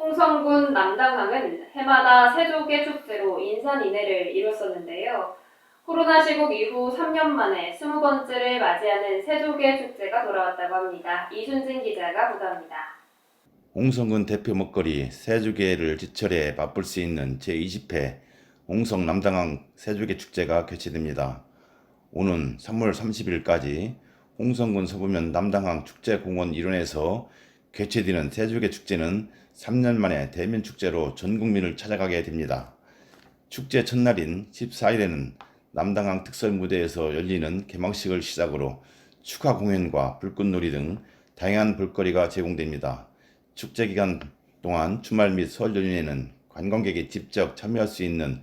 홍성군 남당항은 해마다 세족의 축제로 인산인해를 이뤘었는데요. 코로나 시국 이후 3년 만에 20번째를 맞이하는 세족의 축제가 돌아왔다고 합니다. 이순진 기자가 보도합니다. 홍성군 대표 먹거리 새조개를 지철해 맛볼 수 있는 제20회 홍성 남당항 새조개 축제가 개최됩니다. 오는 3월 30일까지 홍성군 서부면 남당항 축제공원 일원에서 개최되는 새조개 축제는 3년 만에 대면 축제로 전 국민을 찾아가게 됩니다. 축제 첫날인 14일에는 남당항 특설 무대에서 열리는 개막식을 시작으로 축하 공연과 불꽃놀이 등 다양한 볼거리가 제공됩니다. 축제 기간 동안 주말 및 설 연휴에는 관광객이 직접 참여할 수 있는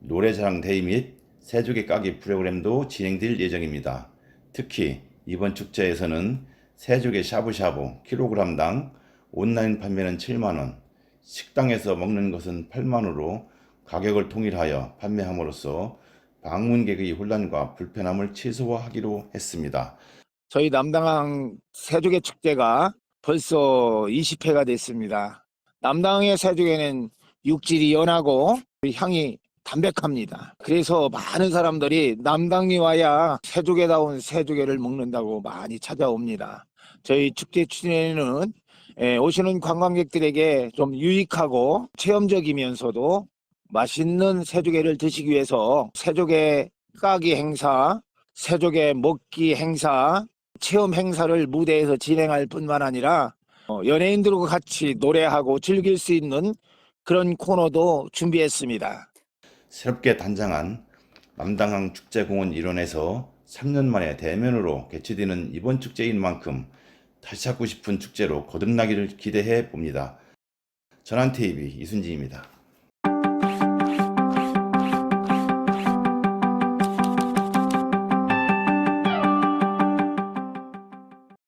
노래자랑 대회 및 새조개 까기 프로그램도 진행될 예정입니다. 특히 이번 축제에서는 새조개 샤브샤브 킬로그램당 온라인 판매는 7만원, 식당에서 먹는 것은 8만원으로 가격을 통일하여 판매함으로써 방문객의 혼란과 불편함을 최소화하기로 했습니다. 저희 남당항 새조개 축제가 벌써 20회가 됐습니다. 남당항의 새조개는 육질이 연하고 향이 담백합니다. 그래서 많은 사람들이 남당이 와야 새조개다운 새조개를 먹는다고 많이 찾아옵니다. 저희 축제 추진에는 예, 오시는 관광객들에게 좀 유익하고 체험적이면서도 맛있는 새조개를 드시기 위해서 새조개 까기 행사, 새조개 먹기 행사, 체험 행사를 무대에서 진행할 뿐만 아니라 어, 연예인들과 같이 노래하고 즐길 수 있는 그런 코너도 준비했습니다. 새롭게 단장한 남당항 축제공원 일원에서 3년 만에 대면으로 개최되는 이번 축제인 만큼 다시 찾고 싶은 축제로 거듭나기를 기대해 봅니다. 전환TV 이순진입니다.